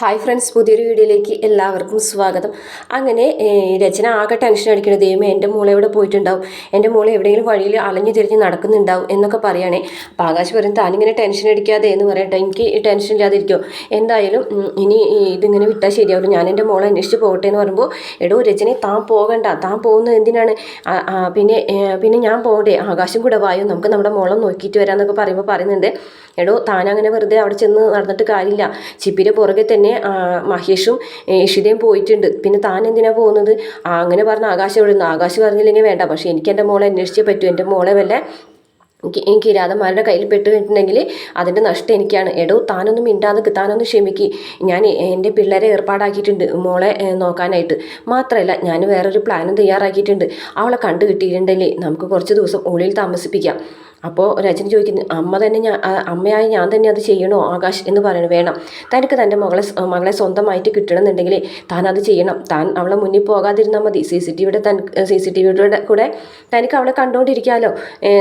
Hi friends പുതിയൊരു വീഡിയോയിലേക്ക് എല്ലാവർക്കും സ്വാഗതം. അങ്ങനെ രചന ആകെ ടെൻഷൻ അടിക്കണ ദൈവമേ എന്റെ മോളെ എവിടെ പോയിട്ടുണ്ടാവും? എന്റെ മോളെ എവിടെയെങ്കിലും വഴിയിൽ അലഞ്ഞു തിരിഞ്ഞ് നടക്കുന്നുണ്ടാവും എന്നൊക്കെ പറയുകയാണേ അപ്പോൾ ആകാശ് പറയും താനിങ്ങനെ ടെൻഷൻ അടിക്കാതെ എന്ന് പറയട്ടെ എനിക്ക് ടെൻഷൻ ഇല്ലാതിരിക്കുമോ എന്തായാലും ഇനി ഇതിങ്ങനെ വിട്ടാൽ ശരിയാവില്ല. ഞാൻ എന്റെ മോളെ അന്വേഷിച്ച് പോകട്ടെ എന്ന് പറയുമ്പോൾ എടോ രചനയെ താൻ പോകണ്ട താൻ പോകുന്നത് എന്തിനാണ്? പിന്നെ പിന്നെ ഞാൻ പോകട്ടെ ആകാശം കൂടെ വായോ നമുക്ക് നമ്മുടെ മോളെ നോക്കിയിട്ട് വരാമെന്നൊക്കെ പറയുമ്പോൾ പറയുന്നുണ്ട്. എടോ താനങ്ങനെ വെറുതെ അവിടെ ചെന്ന് നടന്നിട്ട് കാര്യമില്ല. ചിപ്പിന്റെ പുറകെ തന്നെ ആ, മഹേഷും ഇഷിതയും പോയിട്ടുണ്ട്. പിന്നെ താൻ എന്തിനാണ് പോകുന്നത്? അങ്ങനെ പറഞ്ഞ ആകാശം എവിടെ ആകാശ് പറഞ്ഞില്ലെങ്കിൽ വേണ്ട. പക്ഷേ എനിക്ക് എന്റെ മോളെ അന്വേഷിച്ചേ പറ്റൂ. എന്റെ മോളെ വല്ല കിരാതന്മാരുടെ കയ്യിൽ പെട്ടുകഴിഞ്ഞിട്ടുണ്ടെങ്കിൽ അതിന്റെ നഷ്ടം എനിക്കാണ്. എടോ താനൊന്നും മിണ്ടാതെ താനൊന്നും ക്ഷമിക്ക്. ഞാൻ എന്റെ പിള്ളേരെ ഏർപ്പാടാക്കിയിട്ടുണ്ട് മോളെ നോക്കാനായിട്ട്. മാത്രമല്ല ഞാൻ വേറൊരു പ്ലാനും തയ്യാറാക്കിയിട്ടുണ്ട്. അവളെ കണ്ടു കിട്ടിയിട്ടുണ്ടെങ്കിൽ നമുക്ക് കുറച്ച് ദിവസം ഉള്ളിൽ താമസിപ്പിക്കാം. അപ്പോൾ രജനി ചോദിക്കുന്നു അമ്മ തന്നെ ഞാൻ അമ്മയായി ഞാൻ തന്നെ അത് ചെയ്യണോ? ആകാശ് എന്ന് പറയണം വേണം. തനിക്ക് തന്റെ മകളെ മകളെ സ്വന്തമായിട്ട് കിട്ടണമെന്നുണ്ടെങ്കിൽ താൻ അത് ചെയ്യണം. താൻ അവളെ മുന്നിൽ പോകാതിരുന്നാൽ മതി. സി സി ടി വിയുടെ തൻ സി സി ടി വിയുടെ കൂടെ തനിക്ക് അവളെ കണ്ടുകൊണ്ടിരിക്കാമല്ലോ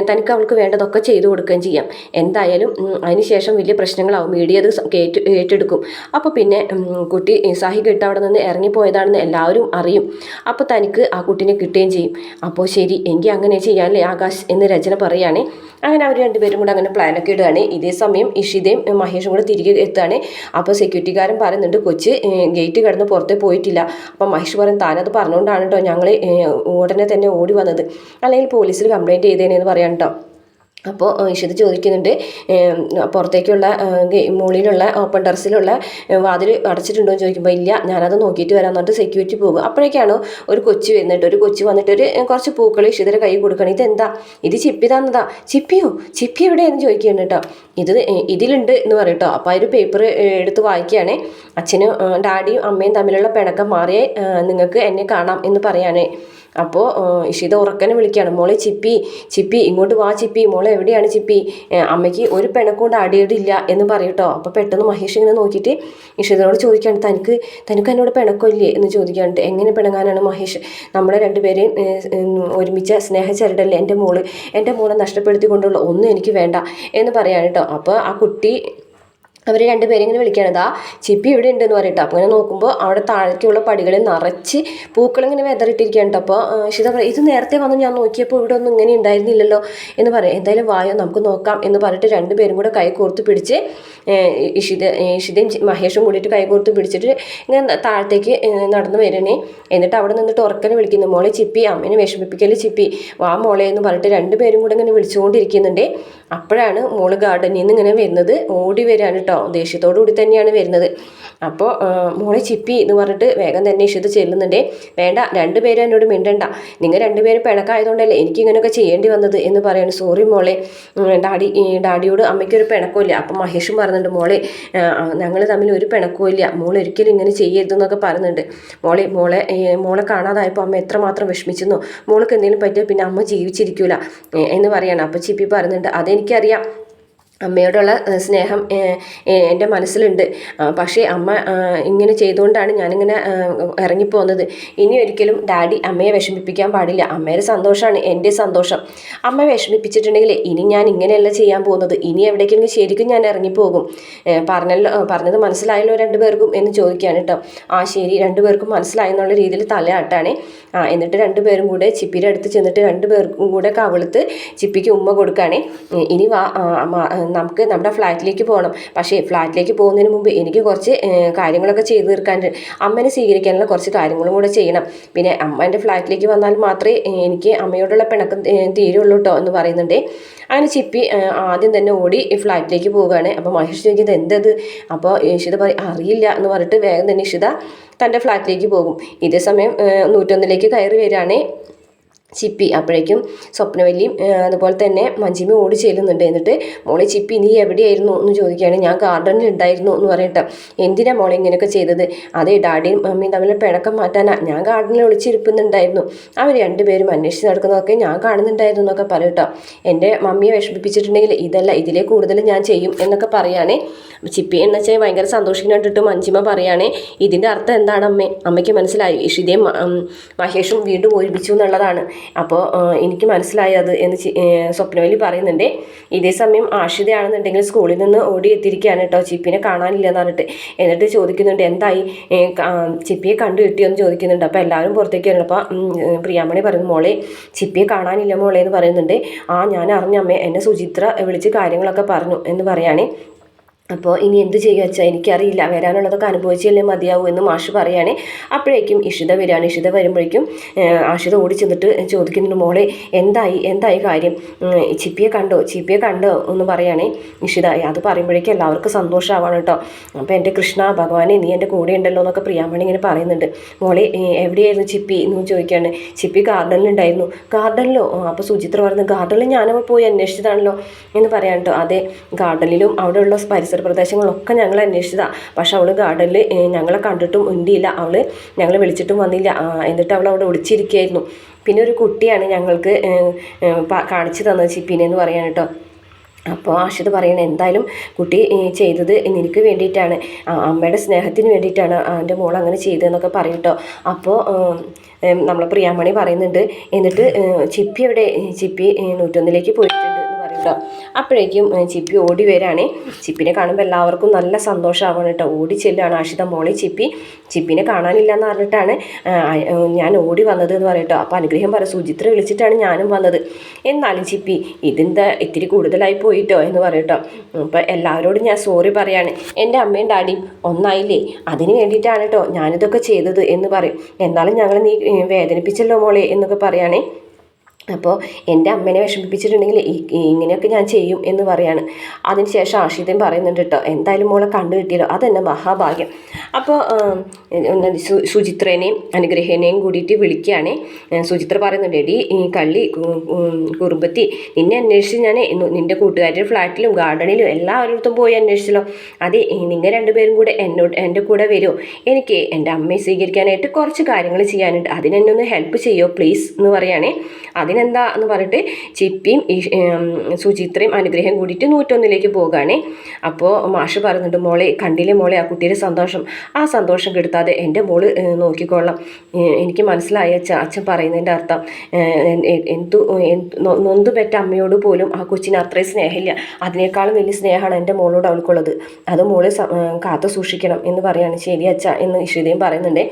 തനിക്ക് അവൾക്ക് വേണ്ടതൊക്കെ ചെയ്തു കൊടുക്കുകയും ചെയ്യാം. എന്തായാലും അതിനുശേഷം വലിയ പ്രശ്നങ്ങളാവും. മീഡിയ അത് കേട്ട് ഏറ്റെടുക്കും. അപ്പോൾ പിന്നെ കുട്ടി സാഹി കിട്ട അവിടെ നിന്ന് ഇറങ്ങിപ്പോയതാണെന്ന് എല്ലാവരും അറിയും. അപ്പോൾ തനിക്ക് ആ കുട്ടീനെ കിട്ടുകയും ചെയ്യും. അപ്പോൾ ശരി എങ്കിൽ അങ്ങനെ ചെയ്യാനല്ലേ ആകാശ് എന്ന് രചന പറയുകയാണ്. അങ്ങനെ അവർ രണ്ടുപേരും കൂടെ അങ്ങനെ പ്ലാനൊക്കെ ഇടുകയാണ്. ഇതേ സമയം ഇഷിതയും മഹേഷും കൂടെ തിരികെ എത്തുകയാണ്. അപ്പോൾ സെക്യൂരിറ്റിക്കാരൻ പറയുന്നുണ്ട് കൊച്ച് ഗേറ്റ് കടന്ന് പുറത്തെ പോയിട്ടില്ല. അപ്പം മഹേഷ് പറയും താനത് പറഞ്ഞുകൊണ്ടാണ് കേട്ടോ ഞങ്ങൾ ഉടനെ തന്നെ ഓടി വന്നത്. അല്ലെങ്കിൽ പോലീസിൽ കംപ്ലയിന്റ് ചെയ്തേനെന്ന് പറയാൻ കേട്ടോ അപ്പോൾ ഇഷിത് ചോദിക്കുന്നുണ്ട് പുറത്തേക്കുള്ള മുകളിലുള്ള ഓപ്പൺ ടെറസിലുള്ള വാതിൽ അടച്ചിട്ടുണ്ടോ എന്ന് ചോദിക്കുമ്പോൾ ഇല്ല ഞാനത് നോക്കിയിട്ട് വരാൻ പറഞ്ഞിട്ട് സെക്യൂരിറ്റി പോകും. അപ്പോഴേക്കാണ് ഒരു കൊച്ചു വന്നിട്ട് ഒരു കൊച്ചു വന്നിട്ട് ഒരു കുറച്ച് പൂക്കൾ ഇഷിതയുടെ കൈ കൊടുക്കണം. ഇതെന്താ? ഇത് ചിപ്പി തന്നതാ. ചിപ്പിയോ? ചിപ്പി എവിടെയെന്ന് ചോദിക്കുകയാണ് കേട്ടോ. ഇത് ഇതിലുണ്ട് എന്ന് പറയും കേട്ടോ. അപ്പോൾ ആ ഒരു പേപ്പർ എടുത്ത് വായിക്കുകയാണ്. അച്ഛനും ഡാഡിയും അമ്മയും തമ്മിലുള്ള പിണക്കം മാറിയേ നിങ്ങൾക്ക് എന്നെ കാണാം എന്ന് പറയാനേ അപ്പോൾ ഇഷിത ഉറക്കനെ വിളിക്കുകയാണ്. മോളെ ചിപ്പി ചിപ്പി ഇങ്ങോട്ട് വാ ചിപ്പി. മോളെ എവിടെയാണ് ചിപ്പി? അമ്മയ്ക്ക് ഒരു പിണക്കൊണ്ട് അടിയിടില്ല എന്ന് പറയട്ടോ. അപ്പോൾ പെട്ടെന്ന് മഹേഷ് ഇങ്ങനെ നോക്കിയിട്ട് ഇഷിതനോട് ചോദിക്കുകയാണ് തനിക്ക് തനിക്ക് എന്നോട് പിണക്കമില്ലേ എന്ന് ചോദിക്കാനുണ്ട് എങ്ങനെ പിണങ്ങാനാണ് മഹേഷ്? നമ്മളെ രണ്ടുപേരെയും ഒരുമിച്ച് സ്നേഹചരടല്ലേ എന്റെ മോൾ? എന്റെ മോളെ നഷ്ടപ്പെടുത്തിക്കൊണ്ടുള്ള ഒന്നും എനിക്ക് വേണ്ട എന്ന് പറയാൻ കേട്ടോ. അപ്പോൾ ആ കുട്ടി അവർ രണ്ടുപേരും ഇങ്ങനെ വിളിക്കുകയാണ്. ദാ ചിപ്പി ഇവിടെ ഉണ്ടെന്ന് പറയട്ടോ. അപ്പോൾ ഇങ്ങനെ നോക്കുമ്പോൾ അവിടെ താഴേക്കുള്ള പടികളിൽ നിറച്ച് പൂക്കളിങ്ങനെ വെതറിട്ടിരിക്കുകയാണ് കേട്ടോ അപ്പോൾ ഷിത പറയും ഇത് നേരത്തെ വന്ന് ഞാൻ നോക്കിയപ്പോൾ ഇവിടെ ഒന്നും ഇങ്ങനെ ഉണ്ടായിരുന്നില്ലല്ലോ എന്ന് പറയും. എന്തായാലും വായോ നമുക്ക് നോക്കാം എന്ന് പറഞ്ഞിട്ട് രണ്ടുപേരും കൂടെ കൈ കോർത്ത് പിടിച്ച് ഇഷിത ഇഷിതയും മഹേഷും കൂടിയിട്ട് കൈ കോർത്ത് പിടിച്ചിട്ട് ഇങ്ങനെ താഴത്തേക്ക് നടന്നു വരണേ. എന്നിട്ട് അവിടെ നിന്നിട്ട് ഉറക്കനെ വിളിക്കുന്നു. മോളെ ചിപ്പി അമ്മേനെ വിഷമിപ്പിക്കൽ ചിപ്പി? വാ മോളെ എന്ന് പറഞ്ഞിട്ട് രണ്ടുപേരും കൂടെ ഇങ്ങനെ വിളിച്ചുകൊണ്ടിരിക്കുന്നുണ്ട്. അപ്പോഴാണ് മോൾ ഗാർഡനിൽ നിന്ന് ഇങ്ങനെ വരുന്നത്. ഓടി വരികയാണ് കേട്ടോ ദേഷ്യത്തോടു കൂടി തന്നെയാണ് വരുന്നത്. അപ്പോൾ മോളെ ചിപ്പി എന്ന് പറഞ്ഞിട്ട് വേഗം തന്നെ ഇഷിത് ചെല്ലുന്നുണ്ട്. വേണ്ട രണ്ടുപേരും എന്നോട് മിണ്ടണ്ട. നിങ്ങൾ രണ്ടുപേരും പിണക്കായതുകൊണ്ടല്ലേ എനിക്ക് ഇങ്ങനെയൊക്കെ ചെയ്യേണ്ടി വന്നത് എന്ന് പറയാണ്. സോറി മോളെ. ഡാഡി ഡാഡിയോട് അമ്മയ്ക്കൊരു പിണക്കമില്ല അപ്പം മഹേഷും പറയുന്നുണ്ട് മോളെ ഞങ്ങൾ തമ്മിൽ ഒരു പിണക്കവും ഇല്ല മോൾ ഒരിക്കലും ഇങ്ങനെ ചെയ്യരുതെന്നൊക്കെ പറയുന്നുണ്ട് മോളെ മോളെ മോളെ കാണാതായപ്പോൾ അമ്മ എത്രമാത്രം വിഷമിച്ചെന്നോ മോൾക്ക് എന്തെങ്കിലും പറ്റിയാൽ പിന്നെ അമ്മ ജീവിച്ചിരിക്കൂല എന്ന് പറയാണ്. അപ്പോൾ ചിപ്പി പറയുന്നുണ്ട് അതെനിക്കറിയാം അമ്മയോടുള്ള സ്നേഹം എന്റെ മനസ്സിലുണ്ട്. പക്ഷേ അമ്മ ഇങ്ങനെ ചെയ്തുകൊണ്ടാണ് ഞാനിങ്ങനെ ആ, ഇറങ്ങിപ്പോകുന്നത് ഇനി ഒരിക്കലും ഡാഡി അമ്മയെ വിഷമിപ്പിക്കാൻ പാടില്ല. അമ്മയുടെ സന്തോഷമാണ് എന്റെ സന്തോഷം. അമ്മ വിഷമിപ്പിച്ചിട്ടുണ്ടെങ്കിൽ ഇനി ഞാൻ ഇങ്ങനെയല്ല ചെയ്യാൻ പോകുന്നത്. ഇനി എവിടേക്കെങ്കിലും ശരിക്കും ഞാൻ ഇറങ്ങിപ്പോകും. പറഞ്ഞല്ലോ പറഞ്ഞത് മനസ്സിലായല്ലോ രണ്ടു പേർക്കും എന്ന് ചോദിക്കുകയാണ് കേട്ടോ. ആ ശരി രണ്ടുപേർക്കും മനസ്സിലായി എന്നുള്ള രീതിയിൽ തലയാട്ടാണ് ആ എന്നിട്ട് രണ്ടുപേരും കൂടെ ചിപ്പിയുടെ അടുത്ത് ചെന്നിട്ട് രണ്ടു പേർക്കും കൂടെ കവിളത്ത് ചിപ്പിക്ക് ഉമ്മ കൊടുക്കുകയാണ്. ഇനി വാ നമുക്ക് നമ്മുടെ ഫ്ലാറ്റിലേക്ക് പോകണം. പക്ഷേ ഫ്ലാറ്റിലേക്ക് പോകുന്നതിന് മുമ്പ് എനിക്ക് കുറച്ച് കാര്യങ്ങളൊക്കെ ചെയ്തു തീർക്കാനുണ്ട്. അമ്മനെ സ്വീകരിക്കാനുള്ള കുറച്ച് കാര്യങ്ങളും കൂടെ ചെയ്യണം. പിന്നെ അമ്മ എന്റെ ഫ്ലാറ്റിലേക്ക് വന്നാൽ മാത്രമേ എനിക്ക് അമ്മയോടുള്ള പിണക്കം തീരുള്ളൂ കേട്ടോ എന്ന് പറയുന്നുണ്ട്. അങ്ങനെ ചിപ്പി ആദ്യം തന്നെ ഓടി ഫ്ലാറ്റിലേക്ക് പോവുകയാണ്. അപ്പോൾ മഹേഷ് ചോദിക്കുന്നത് എന്തത്? അപ്പോൾ ഇഷിത പറയും അറിയില്ല എന്ന് പറഞ്ഞിട്ട് വേഗം തന്നെ ഇഷിത തന്റെ ഫ്ലാറ്റിലേക്ക് പോകും. ഇതേ സമയം നൂറ്റൊന്നിലേക്ക് കയറി വരികയാണ്. ചിപ്പി അപ്പോഴേക്കും സ്വപ്നവല്ലിയും അതുപോലെ തന്നെ മഞ്ജിമി ഓടി ചെല്ലുന്നുണ്ട്. എന്നിട്ട് മോളെ ചിപ്പി നീ എവിടെയായിരുന്നു? എന്ന് ചോദിക്കുകയാണ്. ഞാൻ ഗാർഡനിൽ ഉണ്ടായിരുന്നു എന്ന് പറയട്ടെ. എന്തിനാ മോളെ ഇങ്ങനെയൊക്കെ ചെയ്തത്? അതേ ഡാഡിയും മമ്മിയും തമ്മിൽ പിണക്കം മാറ്റാനാ. ഞാൻ ഗാർഡനിൽ ഒളിച്ചിരിക്കുന്നുണ്ടായിരുന്നു അവർ രണ്ടുപേരും അന്വേഷിച്ച് നടക്കുന്നതൊക്കെ ഞാൻ കാണുന്നുണ്ടായിരുന്നു എന്നൊക്കെ പറയട്ടോ. എന്റെ മമ്മിയെ വിഷമിപ്പിച്ചിട്ടുണ്ടെങ്കിൽ ഇതല്ല ഇതിലേ കൂടുതൽ ഞാൻ ചെയ്യും എന്നൊക്കെ പറയുകയാണേ ചിപ്പി എന്ന് വെച്ചാൽ ഭയങ്കര സന്തോഷിക്കുന്നുണ്ടിട്ട് മഞ്ജിമ പറയുകയാണേ ഇതിന്റെ അർത്ഥം എന്താണ് അമ്മേ അമ്മയ്ക്ക് മനസ്സിലായി. ഇഷിതയും മഹേഷും വീണ്ടും ഒരുമിച്ചു എന്നുള്ളതാണ്. അപ്പോൾ എനിക്ക് മനസ്സിലായി അത് എന്ന് സ്വപ്നവലി പറയുന്നുണ്ട്. ഇതേ സമയം ആഷിതയാണെന്നുണ്ടെങ്കിൽ സ്കൂളിൽ നിന്ന് ഓടി എത്തിയിരിക്കുകയാണ് കേട്ടോ. ചിപ്പിനെ കാണാനില്ല എന്ന് പറഞ്ഞിട്ട്. എന്നിട്ട് ചോദിക്കുന്നുണ്ട് എന്തായി? ചിപ്പിയെ കണ്ടു കിട്ടിയോ? എന്ന് ചോദിക്കുന്നുണ്ട്. അപ്പോൾ എല്ലാവരും പുറത്തേക്ക് വരണം അപ്പോൾ പ്രിയാമണി പറയുന്നു മോളെ ചിപ്പിയെ കാണാനില്ല മോളെ എന്ന് പറയുന്നുണ്ട്. ആ ഞാൻ അറിഞ്ഞമ്മേ എന്നെ സുചിത്ര വിളിച്ച് കാര്യങ്ങളൊക്കെ പറഞ്ഞു എന്ന് പറയുകയാണ് അപ്പോൾ ഇനി എന്ത് ചെയ്യുക വെച്ചാൽ എനിക്കറിയില്ല. വരാനുള്ളതൊക്കെ അനുഭവിച്ചല്ലേ മതിയാവൂ എന്ന് മാഷ് പറയുകയാണെ. അപ്പോഴേക്കും ഇഷിത വരികയാണ്. ഇഷിത വരുമ്പോഴേക്കും ആഷിത ഓടി ചെന്നിട്ട് ചോദിക്കുന്നുണ്ട് മോളെ എന്തായി? എന്തായി കാര്യം? ചിപ്പിയെ കണ്ടോ? ചിപ്പിയെ കണ്ടോ? എന്ന് പറയുകയാണെ ഇഷിത. അത് പറയുമ്പോഴേക്കും എല്ലാവർക്കും സന്തോഷമാവാണ് കേട്ടോ. അപ്പോൾ എന്റെ കൃഷ്ണ ഭഗവാനെ നീ എന്റെ കൂടെ ഉണ്ടല്ലോ എന്നൊക്കെ പ്രിയാമണി ഇങ്ങനെ പറയുന്നുണ്ട്. മോളെ എവിടെയായിരുന്നു ചിപ്പി? എന്ന് ചോദിക്കുകയാണ്. ചിപ്പി ഗാർഡനിലുണ്ടായിരുന്നു. ഗാർഡനിലോ? അപ്പോൾ സുചിത്ര പറഞ്ഞു ഗാർഡനിൽ ഞാനപ്പോൾ പോയി അന്വേഷിച്ചതാണല്ലോ എന്ന് പറയാൻ കേട്ടോ. അതെ ഗാർഡനിലും അവിടെയുള്ള പരിസര പ്രദേശങ്ങളൊക്കെ ഞങ്ങൾ അന്വേഷിച്ചതാണ് പക്ഷെ അവൾ ഗാർഡനിൽ ഞങ്ങളെ കണ്ടിട്ടും ഉണ്ടിയില്ല അവൾ ഞങ്ങൾ വിളിച്ചിട്ടും വന്നില്ല. എന്നിട്ട് അവൾ അവിടെ ഒളിച്ചിരിക്കുകയായിരുന്നു പിന്നെ ഒരു കുട്ടിയാണ് ഞങ്ങൾക്ക് കാണിച്ചു തന്നത് ചിപ്പിനെ എന്ന് പറയാൻ കേട്ടോ. അപ്പോൾ ആഷിത് പറയണേ എന്തായാലും കുട്ടി ചെയ്തത് നിനക്ക് വേണ്ടിയിട്ടാണ്. അമ്മയുടെ സ്നേഹത്തിന് വേണ്ടിയിട്ടാണ് എന്റെ മോൾ അങ്ങനെ ചെയ്തതെന്നൊക്കെ പറയും കേട്ടോ. അപ്പോൾ നമ്മളെ പ്രിയാമണി പറയുന്നുണ്ട്. എന്നിട്ട് ചിപ്പി എവിടെ? ചിപ്പി നൂറ്റൊന്നിലേക്ക് പറയും കേട്ടോ. അപ്പോഴേക്കും ചിപ്പി ഓടി വരാണേ. ചിപ്പിനെ കാണുമ്പോൾ എല്ലാവർക്കും നല്ല സന്തോഷമാവാണ് കേട്ടോ. ഓടി ചെല്ലുകയാണ് ആഷിത മോളി ചിപ്പി. ചിപ്പിനെ കാണാനില്ല എന്ന് പറഞ്ഞിട്ടാണ് ഞാൻ ഓടി വന്നത് എന്ന് പറയട്ടോ. അപ്പോൾ അനുഗ്രഹം പറ സുചിത്ര വിളിച്ചിട്ടാണ് ഞാനും വന്നത്. എന്നാലും ചിപ്പി ഇതിന്റെ ഇത്തിരി കൂടുതലായി പോയിട്ടോ എന്ന് പറയട്ടോ. അപ്പോൾ എല്ലാവരോടും ഞാൻ സോറി പറയാണ്. എന്റെ അമ്മയും ഡാഡിയും ഒന്നായില്ലേ? അതിന് വേണ്ടിയിട്ടാണ് കേട്ടോ ഞാനിതൊക്കെ ചെയ്തത് എന്ന് പറയും. എന്നാലും ഞങ്ങൾ നീ വേദനിപ്പിച്ചല്ലോ മോളെ എന്നൊക്കെ പറയുകയാണേ അപ്പോൾ എന്റെ അമ്മേനെ വിഷമിപ്പിച്ചിട്ടുണ്ടെങ്കിൽ ഇങ്ങനെയൊക്കെ ഞാൻ ചെയ്യും എന്ന് പറയാണ്. അതിനുശേഷം ആഷിതയും പറയുന്നുണ്ട് കേട്ടോ എന്തായാലും മോളെ കണ്ടു കിട്ടിയല്ലോ അതെന്നെ മഹാഭാഗ്യം. അപ്പോൾ സുചിത്രേനെയും അനുഗ്രഹേനെയും കൂടിയിട്ട് വിളിക്കുകയാണ്. സുചിത്ര പറയുന്നുണ്ട് എടി ഈ കള്ളി കുറുമ്പത്തി നിന്നെ അന്വേഷിച്ച് ഞാൻ നിന്റെ കൂട്ടുകാരുടെ ഫ്ലാറ്റിലും ഗാർഡനിലും എല്ലാവരിടത്തും പോയി അന്വേഷിച്ചല്ലോ. അതെ നിങ്ങൾ രണ്ടുപേരും കൂടെ എന്നോട് എന്റെ കൂടെ വരുമോ എനിക്ക് എന്റെ അമ്മയെ സ്വീകരിക്കാനായിട്ട് കുറച്ച് കാര്യങ്ങൾ ചെയ്യാനുണ്ട്. അതിനെന്നെ ഒന്ന് ഹെൽപ്പ് ചെയ്യുമോ പ്ലീസ്? എന്ന് പറയുകയാണേ അതിനെന്താ എന്ന് പറഞ്ഞിട്ട് ചിപ്പിയും സുചിത്രയും അനുഗ്രഹം കൂടിയിട്ട് നൂറ്റൊന്നിലേക്ക് പോകുകയാണേ അപ്പോൾ മാഷ് പറയുന്നുണ്ട് മോളെ കണ്ടില്ലേ മോളെ ആ കുട്ടിയുടെ സന്തോഷം. ആ സന്തോഷം കിട്ടാതെ എന്റെ മോൾ നോക്കിക്കൊള്ളാം എനിക്ക് മനസ്സിലായി അച്ഛ അച്ഛൻ പറയുന്നതിന്റെ അർത്ഥം. എന്തു നൊന്ത് പെറ്റ അമ്മയോട് പോലും ആ കൊച്ചിന് അത്രയും സ്നേഹമില്ല. അതിനേക്കാളും വലിയ സ്നേഹമാണ് എന്റെ മോളോട് അവൾക്കുള്ളത്. അത് മോൾ കാത്തു സൂക്ഷിക്കണം എന്ന് പറയാണ്. ശരി അച്ഛ എന്ന് ഇഷിതയും പറയുന്നുണ്ട്.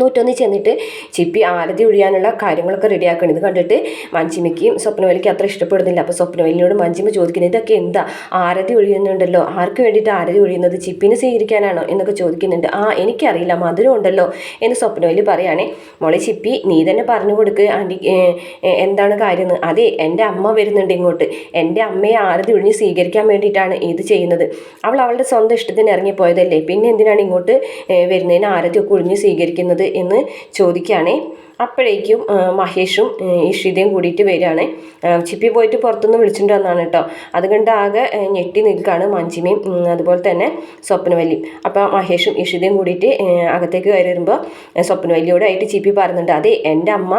നൂറ്റൊന്ന് ചെന്നിട്ട് ചിപ്പി ആരതി ഒഴിയാനുള്ള കാര്യങ്ങളൊക്കെ റെഡിയാക്കണം. ഇത് കണ്ടിട്ട് മഞ്ചിമയ്ക്കും സ്വപ്നവലിക്ക് അത്ര ഇഷ്ടപ്പെടുന്നില്ല. അപ്പോൾ സ്വപ്നവലിനോട് മഞ്ചിമ ചോദിക്കുന്നത് ഇതൊക്കെ എന്താ? ആരതി ഒഴിയുന്നുണ്ടല്ലോ. ആർക്ക് വേണ്ടിയിട്ട് ആരതി ഒഴിയുന്നത്? ചിപ്പിനെ സ്വീകരിക്കാനാണോ? എന്നൊക്കെ ചോദിക്കുന്നുണ്ട്. ആ എനിക്കറിയില്ല. മധുരം ഉണ്ടല്ലോ. എന്ന് സ്വപ്നവലി പറയുകയാണേ മോളെ ചിപ്പി നീ തന്നെ പറഞ്ഞു കൊടുക്ക്. ആന്റി എന്താണ് കാര്യം എന്ന് അതെ എന്റെ അമ്മ വരുന്നുണ്ട് ഇങ്ങോട്ട്. എന്റെ അമ്മയെ ആരതി ഒഴിഞ്ഞ് സ്വീകരിക്കാൻ വേണ്ടിയിട്ടാണ് ഇത് ചെയ്യുന്നത്. അവൾ അവളുടെ സ്വന്തം ഇഷ്ടത്തിന് ഇറങ്ങിപ്പോയതല്ലേ. പിന്നെ എന്തിനാണ് ഇങ്ങോട്ട് വരുന്നതിന് ആരതി ഒക്കെ ഒഴിഞ്ഞ് സ്വീകരിക്കുന്നത്? എന്ന് ചോദിക്കുകയാണേ. അപ്പോഴേക്കും മഹേഷും ഇഷിതയും കൂടിയിട്ട് വരികയാണ്. ചിപ്പി പോയിട്ട് പുറത്തുനിന്ന് വിളിച്ചിട്ട് വന്നാണ് കേട്ടോ. അത് ആകെ ഞെട്ടി നിൽക്കുകയാണ് മഞ്ചിമയും അതുപോലെ തന്നെ സ്വപ്നവല്ലിയും അപ്പോൾ മഹേഷും ഇഷിതയും കൂടിയിട്ട് അകത്തേക്ക് കയറി വരുമ്പോൾ സ്വപ്നവല്ലിയോട് ആയിട്ട് ചിപ്പി പറയുന്നുണ്ട് അതെ എന്റെ അമ്മ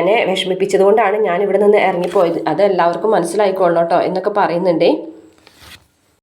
എന്നെ വിഷമിപ്പിച്ചത് കൊണ്ടാണ് ഞാൻ ഇവിടെ നിന്ന് ഇറങ്ങിപ്പോയത്. അത് എല്ലാവർക്കും മനസ്സിലായിക്കോളണം കേട്ടോ എന്നൊക്കെ പറയുന്നുണ്ട്.